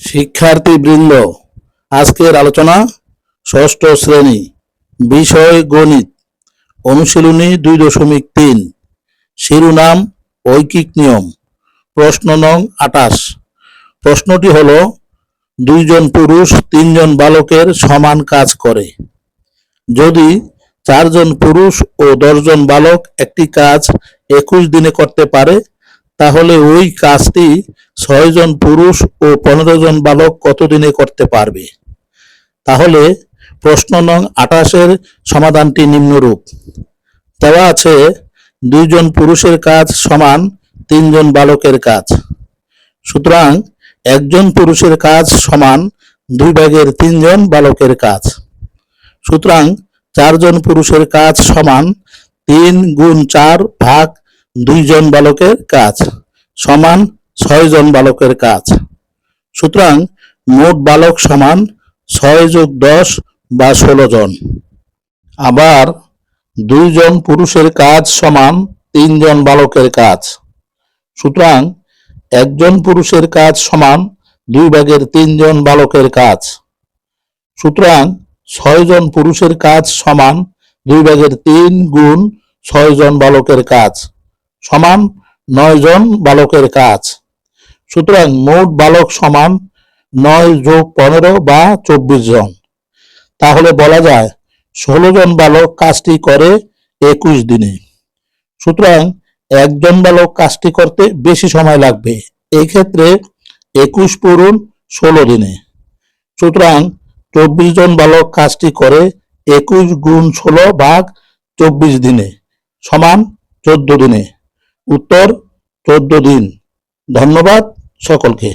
শিক্ষার্থীবৃন্দ, আজকের আলোচনা ষষ্ঠ শ্রেণি, বিষয় গণিত, অনুশীলনী দুই দশমিক তিন, শিরোনাম, ঐকিক নিয়ম, প্রশ্ন নং আটাশ প্রশ্নটি হল, দুইজন পুরুষ তিনজন বালকের সমান কাজ করে। যদি চারজন পুরুষ ও দশজন বালক একটি কাজ একুশ দিনে করতে পারে তাহলে ওই কাজটি ছয়জন পুরুষ ও পনেরো জন বালক কতদিনে করতে পারবে? তাহলে প্রশ্ন নং আঠাশের সমাধানটি নিম্নরূপ। দেওয়া আছে, দুইজন পুরুষের কাজ সমান তিনজন বালকের কাজ। সুতরাং একজন পুরুষের কাজ সমান দুই ভাগের তিনজন বালকের কাজ। সুতরাং চারজন পুরুষের কাজ সমান তিন গুণ চার ভাগ দুইজন বালকের কাজ সমান ছয়জন বালকের কাজ। সুতরাং মোট বালক সমান ছয় যোগ দশ বা ষোলো জন। আবার দুইজন পুরুষের কাজ সমান তিনজন বালকের কাজ। সুতরাং একজন পুরুষের কাজ সমান দুই ভাগের তিনজন বালকের কাজ। সুতরাং ছয়জন পুরুষের কাজ সমান দুই ভাগের তিন গুণ ছয়জন বালকের কাজ। সমান নয় জন বালকের কাজ। সুতরাং মোট বালক সমান নয় যোগ পনেরো বা চব্বিশ জন। তাহলে বলা যায় ষোলো জন বালক কাজটি করে একুশ দিনে। সুতরাং একজন বালক কাজটি করতে বেশি সময় লাগবে। এই ক্ষেত্রে একুশ পূরণ ষোলো দিনে। সুতরাং চব্বিশ জন বালক কাজটি করে একুশ গুণ ষোলো ভাগ চব্বিশ দিনে সমান চোদ্দ দিনে। উত্তর চোদ্দ দিন। ধন্যবাদ সকলকে।